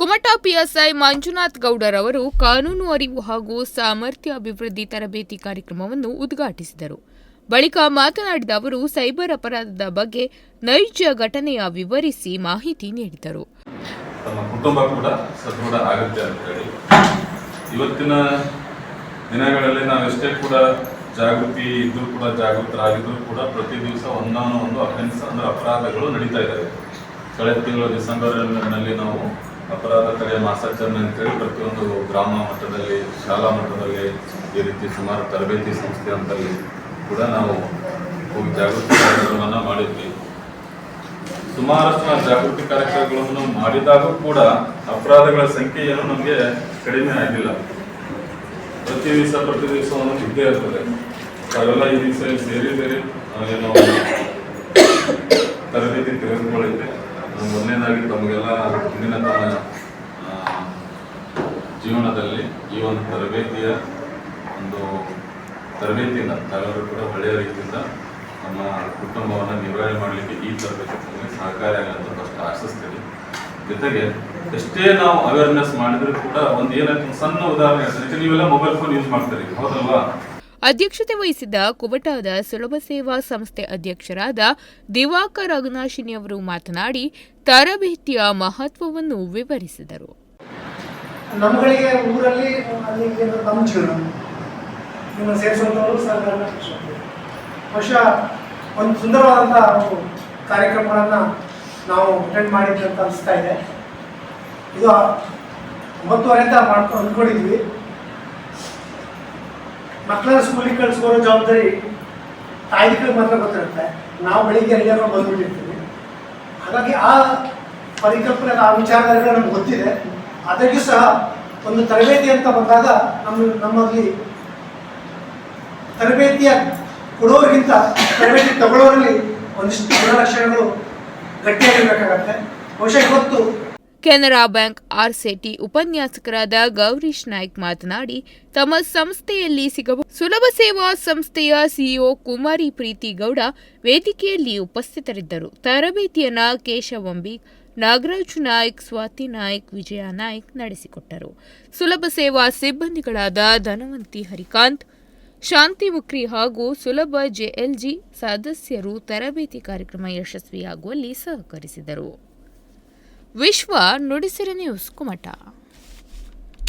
Kumta PSI Manjunath ಗೌಡರವರು ಕಾನೂನು ಅರಿವು ಹಾಗೂ ಸಾಮರ್ಥ್ಯ ಅಭಿವೃದ್ಧಿ ತರಬೇತಿ ಕಾರ್ಯಕ್ರಮವನ್ನು ಉದ್ಘಾಟಿಸಿದರು. ಬಳಿಕ ಮಾತನಾಡಿದ ಅವರು, ಸೈಬರ್ ಅಪರಾಧದ ಬಗ್ಗೆ ನೈಜ ಘಟನೆಯ ವಿವರಿಸಿ ಮಾಹಿತಿ ನೀಡಿದರು. ಕುಟುಂಬ ಕೂಡ ಇವತ್ತಿನ ದಿನಗಳಲ್ಲಿ ನಾವೆಷ್ಟೇ ಕೂಡ ಜಾಗೃತಿ ಇದ್ದರೂ ಕೂಡ ಜಾಗೃತರಾಗಿದ್ದರೂ ಕೂಡ ಪ್ರತಿ ದಿವಸ ಒಂದಾನೊಂದು ಅಫೆನ್ಸ್ ಅಂದ್ರೆ ಅಪರಾಧಗಳು ನಡೀತಾ ಇದ್ದಾವೆ. ಕಳೆದ ತಿಂಗಳು ಡಿಸೆಂಬರ್ನಲ್ಲಿ ನಾವು ಅಪರಾಧ ತಡೆ ಮಾಸಾಚರಣೆ ಅಂತೇಳಿ ಪ್ರತಿಯೊಂದು ಗ್ರಾಮ ಮಟ್ಟದಲ್ಲಿ, ಶಾಲಾ ಮಟ್ಟದಲ್ಲಿ ಈ ರೀತಿ ಸುಮಾರು ತರಬೇತಿ ಸಂಸ್ಥೆ ಅಂತಲ್ಲಿ ಕೂಡ ನಾವು ಹೋಗಿ ಜಾಗೃತಿ ಕಾರ್ಯಕ್ರಮವನ್ನು ಮಾಡಿದ್ವಿ. ಸುಮಾರಷ್ಟು ಜಾಗೃತಿ ಕಾರ್ಯಕ್ರಮಗಳನ್ನು ಮಾಡಿದಾಗೂ ಕೂಡ ಅಪರಾಧಗಳ ಸಂಖ್ಯೆ ಏನು ನಮಗೆ ಕಡಿಮೆ ಆಗಿಲ್ಲ. ಪ್ರತಿ ದಿವಸ ಪ್ರತಿ ದಿವಸ ಒಂದು ಇದ್ದೇ ಇರ್ತದೆ. ಅವೆಲ್ಲ ಈ ದಿವಸ ಸೇರಿ ಸೇರಿ ಏನೋ ತರಬೇತಿ ತೆಗೆದುಕೊಳ್ಳಿದ್ದೆ ಮೊದಲನೇದಾಗಿ ತಮಗೆಲ್ಲ ಮುಂದಿನ ತಮ್ಮ ಜೀವನದಲ್ಲಿ ಈ ಒಂದು ತರಬೇತಿಯ ಒಂದು ತರಬೇತಿಯಿಂದ, ತಾವೆಲ್ಲರೂ ಕೂಡ ಒಳ್ಳೆಯ ರೀತಿಯಿಂದ ನಮ್ಮ ಕುಟುಂಬವನ್ನು ನಿರ್ವಹಣೆ ಮಾಡಲಿಕ್ಕೆ ಈ ತರಬೇತಿ ನಮಗೆ ಸಹಕಾರಿ ಆಗಲಿ ಅಂತ ಫಸ್ಟ್ ಆಶಿಸ್ತೀವಿ. ಜೊತೆಗೆ ಎಷ್ಟೇ ನಾವು ಅವೇರ್ನೆಸ್ ಮಾಡಿದ್ರೂ ಕೂಡ ಒಂದು ಏನಾಯ್ತು ಸಣ್ಣ ಉದಾಹರಣೆ ಹೇಳ್ತೀನಿ. ಈಗ ನೀವೆಲ್ಲ ಮೊಬೈಲ್ ಫೋನ್ ಯೂಸ್ ಮಾಡ್ತೀರಿ. ಹೌದಲ್ವಾ? ಅಧ್ಯಕ್ಷತೆ ವಹಿಸಿದ್ದ ಕುಬಟಾದ ಸುಲಭ ಸೇವಾ ಸಂಸ್ಥೆ ಅಧ್ಯಕ್ಷರಾದ ದಿವಾಕರ್ ಅಗ್ನಾಶಿನಿ ಅವರು ಮಾತನಾಡಿ ತರಬೇತಿಯ ಮಹತ್ವವನ್ನು ವಿವರಿಸಿದರು. ನಮ್ಮಗಳಿಗೆ ಊರಲ್ಲಿ ನಮ್ಮ ಜೀವನ ನಿಮ್ಮ ಸೇರಿಸುವಂಥವರು ಸರ್ಕಾರ ಬಹುಶಃ ಒಂದು ಸುಂದರವಾದಂಥ ಕಾರ್ಯಕ್ರಮಗಳನ್ನು ನಾವು ಅಟೆಂಡ್ ಮಾಡಿದ್ವಿ ಅಂತ ಅನಿಸ್ತಾ ಇದೆ. ಇದು ಒಂಬತ್ತುವರೆಯಿಂದ ಮಾಡ್ಕೊಂಡು ಅಂದ್ಕೊಂಡಿದ್ವಿ. ಮಕ್ಕಳನ್ನ ಸ್ಕೂಲಿಗೆ ಕಳಿಸ್ಕೊಡೋ ಜವಾಬ್ದಾರಿ ತಾಯಿಗಳಿಗೆ ಮಾತ್ರ ಗೊತ್ತಿರುತ್ತೆ. ನಾವು ಬೆಳಿಗ್ಗೆ ಎಲ್ಲಿಯಾದ್ರೂ ಬಂದ್ಬಿಟ್ಟಿರ್ತೀವಿ. ಹಾಗಾಗಿ ಆ ಪರಿಕಲ್ಪನೆ ಆ ವಿಚಾರಧಾರೆಗಳು ನಮ್ಗೆ ಗೊತ್ತಿದೆ. ಅದಕ್ಕೂ ಸಹ ಒಂದು ತರಬೇತಿ ಅಂತ ಬಂದಾಗ ನಮ್ಮ ನಮ್ಮಲ್ಲಿ ತರಬೇತಿಯ ಕೊಡೋರಿಗಿಂತ ತರಬೇತಿ ತಗೊಳ್ಳೋರಲ್ಲಿ ಒಂದಿಷ್ಟು ಗುಣಲಕ್ಷಣಗಳು ಗಟ್ಟಿಯಾಗಿರ್ಬೇಕಾಗತ್ತೆ. ಬಹುಶಃ ಇವತ್ತು ಕೆನರಾ ಬ್ಯಾಂಕ್ ಆರ್ಸೆಟಿ ಉಪನ್ಯಾಸಕರಾದ ಗೌರೀಶ್ ನಾಯ್ಕ್ ಮಾತನಾಡಿ, ತಮ್ಮ ಸಂಸ್ಥೆಯಲ್ಲಿ ಸಿಗಬಹುದು ಸುಲಭ ಸೇವಾ ಸಂಸ್ಥೆಯ ಸಿಇಒ ಕುಮಾರಿ ಪ್ರೀತಿ ಗೌಡ ವೇದಿಕೆಯಲ್ಲಿ ಉಪಸ್ಥಿತರಿದ್ದರು. ತರಬೇತಿಯನ್ನ ಕೇಶವಂಬಿ ನಾಗರಾಜ್ ನಾಯ್ಕ್, ಸ್ವಾತಿ ನಾಯ್ಕ್, ವಿಜಯ ನಾಯ್ಕ್ ನಡೆಸಿಕೊಟ್ಟರು. ಸುಲಭ ಸೇವಾ ಸಿಬ್ಬಂದಿಗಳಾದ ಧನವಂತಿ ಹರಿಕಾಂತ್, ಶಾಂತಿ ಮುಕ್ರಿ ಹಾಗೂ ಸುಲಭ ಜೆಎಲ್ಜಿ ಸದಸ್ಯರು ತರಬೇತಿ ಕಾರ್ಯಕ್ರಮ ಯಶಸ್ವಿಯಾಗುವಲ್ಲಿ ಸಹಕರಿಸಿದರು. ವಿಶ್ವ ನುಡಿಸಿರಿ ನ್ಯೂಸ್ ಕುಮಟ